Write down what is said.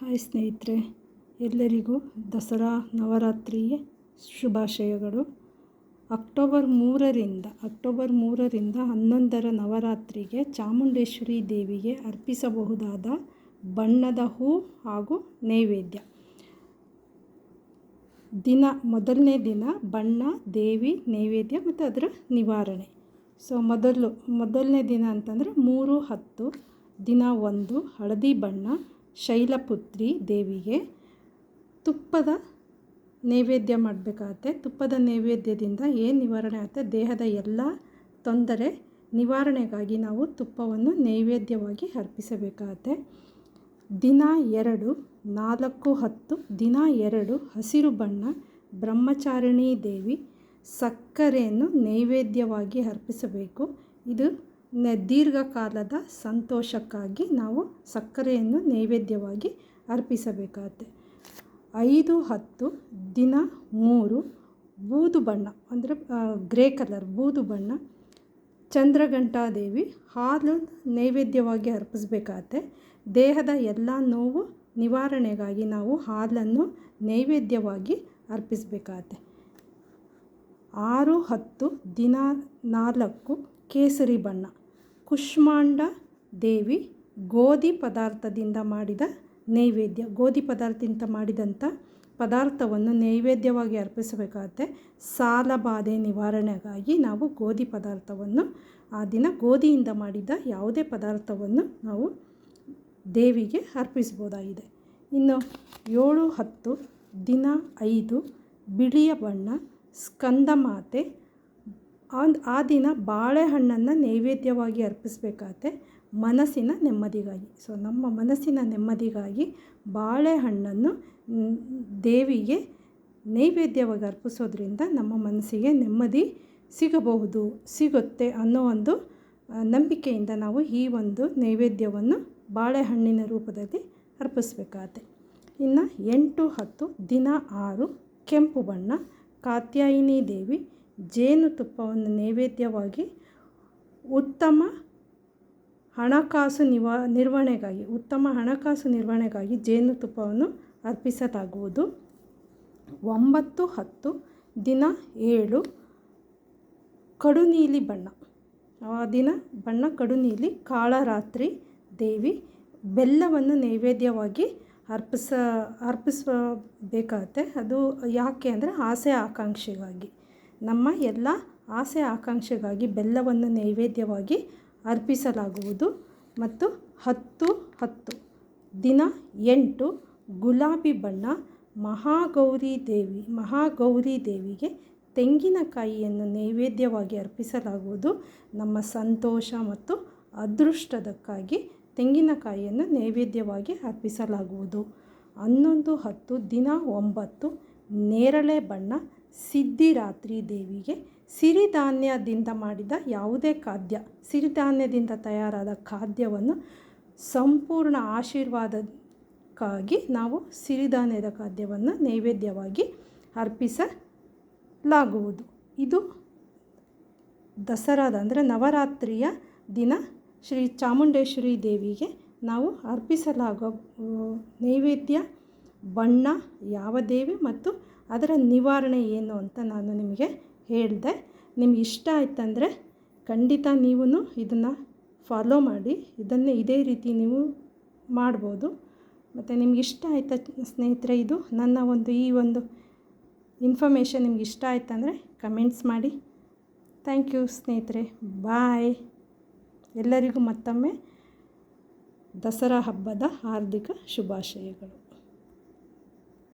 Hi ಸ್ನೇಹಿತರೆ, ಎಲ್ಲರಿಗೂ ದಸರಾ ನವರಾತ್ರಿಯ ಶುಭಾಶಯಗಳು. ಅಕ್ಟೋಬರ್ ಮೂರರಿಂದ ಅಕ್ಟೋಬರ್ ಮೂರರಿಂದ ಹನ್ನೊಂದರ ನವರಾತ್ರಿಗೆ ಚಾಮುಂಡೇಶ್ವರಿ ದೇವಿಗೆ ಅರ್ಪಿಸಬಹುದಾದ ಬಣ್ಣದ ಹೂ ಹಾಗೂ ನೈವೇದ್ಯ. ದಿನ, ಮೊದಲನೇ ದಿನ ಬಣ್ಣ, ದೇವಿ, ನೈವೇದ್ಯ ಮತ್ತು ಅದರ ನಿವಾರಣೆ. ಸೊ, ಮೊದಲು, ಮೊದಲನೇ ದಿನ ಅಂತಂದರೆ ಮೂರು, ಹತ್ತು, ದಿನ ಒಂದು, ಹಳದಿ ಬಣ್ಣ ಶೈಲಪುತ್ರಿ ದೇವಿಗೆ ತುಪ್ಪದ ನೈವೇದ್ಯ ಮಾಡಬೇಕಾಗತ್ತೆ. ತುಪ್ಪದ ನೈವೇದ್ಯದಿಂದ ಏನು ನಿವಾರಣೆ ಆಗುತ್ತೆ? ದೇಹದ ಎಲ್ಲ ತೊಂದರೆ ನಿವಾರಣೆಗಾಗಿ ನಾವು ತುಪ್ಪವನ್ನು ನೈವೇದ್ಯವಾಗಿ ಅರ್ಪಿಸಬೇಕಾಗತ್ತೆ. ದಿನ ಎರಡು, ನಾಲ್ಕು ಹತ್ತು, ದಿನ ಎರಡು ಹಸಿರು ಬಣ್ಣ, ಬ್ರಹ್ಮಚಾರಿಣಿ ದೇವಿ ಸಕ್ಕರೆಯನ್ನು ನೈವೇದ್ಯವಾಗಿ ಅರ್ಪಿಸಬೇಕು. ಇದು ದೀರ್ಘಕಾಲದ ಸಂತೋಷಕ್ಕಾಗಿ ನಾವು ಸಕ್ಕರೆಯನ್ನು ನೈವೇದ್ಯವಾಗಿ ಅರ್ಪಿಸಬೇಕಾಗುತ್ತೆ. ಐದು, ಹತ್ತು, ದಿನ, ಮೂರು, ಬೂದು ಬಣ್ಣ ಅಂದರೆ ಗ್ರೇ ಕಲರ್ ಬೂದು ಬಣ್ಣ, ಚಂದ್ರಘಂಟಾದೇವಿ ಹಾಲು ನೈವೇದ್ಯವಾಗಿ ಅರ್ಪಿಸಬೇಕಾಗತ್ತೆ. ದೇಹದ ಎಲ್ಲ ನೋವು ನಿವಾರಣೆಗಾಗಿ ನಾವು ಹಾಲನ್ನು ನೈವೇದ್ಯವಾಗಿ ಅರ್ಪಿಸಬೇಕಾಗತ್ತೆ. ಆರು, ಹತ್ತು, ದಿನ ನಾಲ್ಕು ಕೇಸರಿ ಬಣ್ಣ ಕುಷ್ಮಾಂಡ ದೇವಿ ಗೋಧಿ ಪದಾರ್ಥದಿಂದ ಮಾಡಿದ ನೈವೇದ್ಯ, ಗೋಧಿ ಪದಾರ್ಥದಿಂದ ಮಾಡಿದಂಥ ಪದಾರ್ಥವನ್ನು ನೈವೇದ್ಯವಾಗಿ ಅರ್ಪಿಸಬೇಕಾಗತ್ತೆ. ಸಾಲಬಾಧೆ ನಿವಾರಣೆಗಾಗಿ ನಾವು ಗೋಧಿ ಪದಾರ್ಥವನ್ನು, ಆ ದಿನ ಗೋಧಿಯಿಂದ ಮಾಡಿದ ಯಾವುದೇ ಪದಾರ್ಥವನ್ನು ನಾವು ದೇವಿಗೆ ಅರ್ಪಿಸ್ಬೋದಾಗಿದೆ ಇನ್ನು ಏಳು ಹತ್ತು, ದಿನ ಐದು, ಬಿಳಿಯ ಬಣ್ಣ ಸ್ಕಂದಮಾತೆ ಆ ದಿನ ಬಾಳೆಹಣ್ಣನ್ನು ನೈವೇದ್ಯವಾಗಿ ಅರ್ಪಿಸಬೇಕಾಗತ್ತೆ, ಮನಸ್ಸಿನ ನೆಮ್ಮದಿಗಾಗಿ. ಸೊ ನಮ್ಮ ಮನಸ್ಸಿನ ನೆಮ್ಮದಿಗಾಗಿ ಬಾಳೆಹಣ್ಣನ್ನು ದೇವಿಗೆ ನೈವೇದ್ಯವಾಗಿ ಅರ್ಪಿಸೋದ್ರಿಂದ ನಮ್ಮ ಮನಸ್ಸಿಗೆ ನೆಮ್ಮದಿ ಸಿಗಬಹುದು, ಸಿಗುತ್ತೆ ಅನ್ನೋ ಒಂದು ನಂಬಿಕೆಯಿಂದ ನಾವು ಈ ಒಂದು ನೈವೇದ್ಯವನ್ನು ಬಾಳೆಹಣ್ಣಿನ ರೂಪದಲ್ಲಿ ಅರ್ಪಿಸಬೇಕಾಗತ್ತೆ. ಇನ್ನು ಎಂಟು ಹತ್ತು, ದಿನ ಆರು, ಕೆಂಪು ಬಣ್ಣ, ಕಾತ್ಯಾಯಿನಿ ದೇವಿ ಜೇನುತುಪ್ಪವನ್ನು ನೈವೇದ್ಯವಾಗಿ ಉತ್ತಮ ಹಣಕಾಸು ನಿವ, ನಿರ್ವಹಣೆಗಾಗಿ, ಉತ್ತಮ ಹಣಕಾಸು ನಿರ್ವಹಣೆಗಾಗಿ ಜೇನುತುಪ್ಪವನ್ನು ಅರ್ಪಿಸಲಾಗುವುದು. ಒಂಬತ್ತು, ಹತ್ತು, ದಿನ ಏಳು, ಕಡುನೀಲಿ ಬಣ್ಣ. ಆ ದಿನ ಬಣ್ಣ, ಕಡುನೀಲಿ ಕಾಳರಾತ್ರಿ ದೇವಿ ಬೆಲ್ಲವನ್ನು ನೈವೇದ್ಯವಾಗಿ ಅರ್ಪಿಸ ಅರ್ಪಿಸಬೇಕಾಗತ್ತೆ ಅದು ಯಾಕೆ ಅಂದರೆ ಆಸೆ, ಆಕಾಂಕ್ಷೆಗಾಗಿ. ನಮ್ಮ ಎಲ್ಲ ಆಸೆ ಆಕಾಂಕ್ಷೆಗಾಗಿ ಬೆಲ್ಲವನ್ನು ನೈವೇದ್ಯವಾಗಿ ಅರ್ಪಿಸಲಾಗುವುದು. ಮತ್ತು ಹತ್ತು ಹತ್ತು. ದಿನ ಎಂಟು ಗುಲಾಬಿ ಬಣ್ಣ ಮಹಾಗೌರಿ ದೇವಿ, ಮಹಾಗೌರಿ ದೇವಿಗೆ ತೆಂಗಿನಕಾಯಿಯನ್ನು ನೈವೇದ್ಯವಾಗಿ ಅರ್ಪಿಸಲಾಗುವುದು. ನಮ್ಮ ಸಂತೋಷ ಮತ್ತು ಅದೃಷ್ಟದಕ್ಕಾಗಿ ತೆಂಗಿನಕಾಯಿಯನ್ನು ನೈವೇದ್ಯವಾಗಿ ಅರ್ಪಿಸಲಾಗುವುದು. ಹನ್ನೊಂದು ಹತ್ತು, ದಿನ ಒಂಬತ್ತು, ನೇರಳೆ ಬಣ್ಣ ಸಿದ್ಧಿರಾತ್ರಿ ದೇವಿಗೆ ಸಿರಿಧಾನ್ಯದಿಂದ ಮಾಡಿದ ಯಾವುದೇ ಖಾದ್ಯ, ಸಿರಿಧಾನ್ಯದಿಂದ ತಯಾರಾದ ಖಾದ್ಯವನ್ನು ಸಂಪೂರ್ಣ ಆಶೀರ್ವಾದಕ್ಕಾಗಿ ನಾವು ಸಿರಿಧಾನ್ಯದ ಖಾದ್ಯವನ್ನು ನೈವೇದ್ಯವಾಗಿ ಅರ್ಪಿಸಲಾಗುವುದು. ಇದು ದಸರಾದ ಅಂದರೆ ನವರಾತ್ರಿಯ ದಿನ ಶ್ರೀ ಚಾಮುಂಡೇಶ್ವರಿ ದೇವಿಗೆ ನಾವು ಅರ್ಪಿಸಲಾಗೋ ನೈವೇದ್ಯ, ಬಣ್ಣ, ಯಾವ ದೇವಿ ಮತ್ತು ಅದರ ನಿವಾರಣೆ ಏನು ಅಂತ ನಾನು ನಿಮಗೆ ಹೇಳಿದೆ. ನಿಮ್ಗೆ ಇಷ್ಟ ಆಯ್ತಂದರೆ ಖಂಡಿತ ನೀವು ಇದನ್ನು ಫಾಲೋ ಮಾಡಿ, ಇದನ್ನೇ ಇದೇ ರೀತಿ ನೀವು ಮಾಡ್ಬೋದು. ಮತ್ತು ನಿಮ್ಗೆ ಇಷ್ಟ ಆಯ್ತಾ ಸ್ನೇಹಿತರೆ, ಇದು ನನ್ನ ಒಂದು ಈ ಒಂದು ಇನ್ಫಾರ್ಮೇಷನ್ ನಿಮ್ಗೆ ಇಷ್ಟ ಆಯ್ತಂದರೆ ಕಮೆಂಟ್ಸ್ ಮಾಡಿ. ಥ್ಯಾಂಕ್ ಯು ಸ್ನೇಹಿತರೆ ಬಾಯ್ ಎಲ್ಲರಿಗೂ ಮತ್ತೊಮ್ಮೆ ದಸರಾ ಹಬ್ಬದ ಹಾರ್ದಿಕ ಶುಭಾಶಯಗಳು.